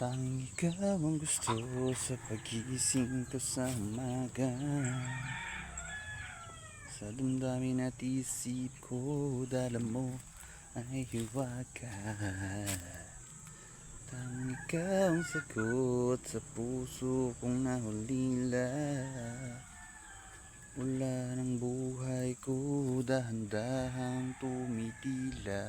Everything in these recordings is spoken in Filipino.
Tanging ikaw ang gusto sa pagising ko sa umaga. Sa damdamin at isip ko dala mo ay hiwaga Tanging ikaw ang sagot sa puso kong nahulila. Mula ng buhay ko dahan-dahang tumitila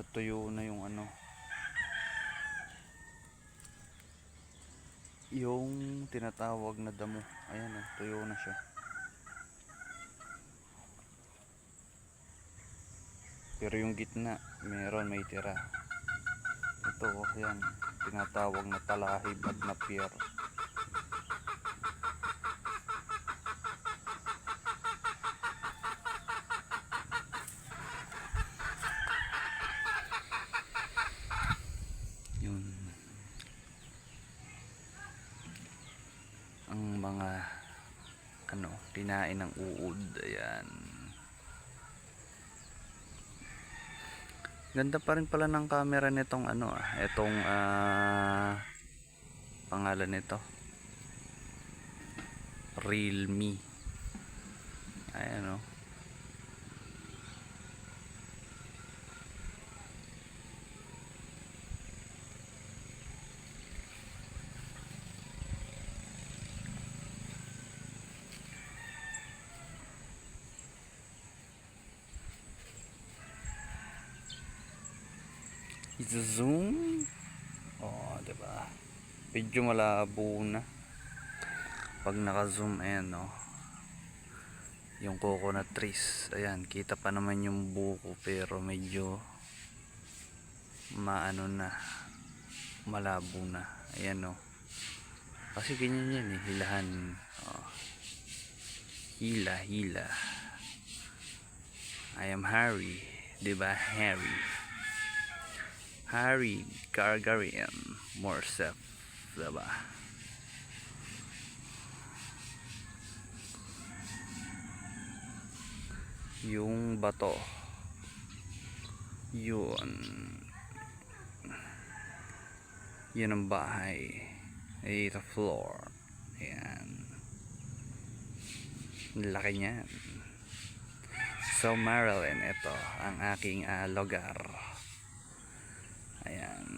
Natuyo na yung ano. Yung tinatawag na damo. Ayan o, tuyo na siya. Pero yung gitna, meron may tira. Ito, oh, yan. Tinatawag na talahib at napier. Yun. Ang mga ano, kinain ng uod. Ayan. Ganda pa rin pala ng camera nitong ano ah, itong ah pangalan nito. Realme. Ayan oh. I-zoom. Oh, 'di ba? Medyo malabo na. Pag naka-zoom ayan no. Yung coconut trees, ayan, kita pa naman yung buko pero medyo maano na malabo na. Ayan no. Kasi ganyan yan eh, hilahan. Oh. Hila, hila. I am Harry, 'di ba? Harry. Harry Gargarian Morsef, diba? Yung bato. Yun. Yun ang bahay. Eighth floor. Ayan. Laki niyan. So Marilyn, ito ang aking ah, lugar. yeah.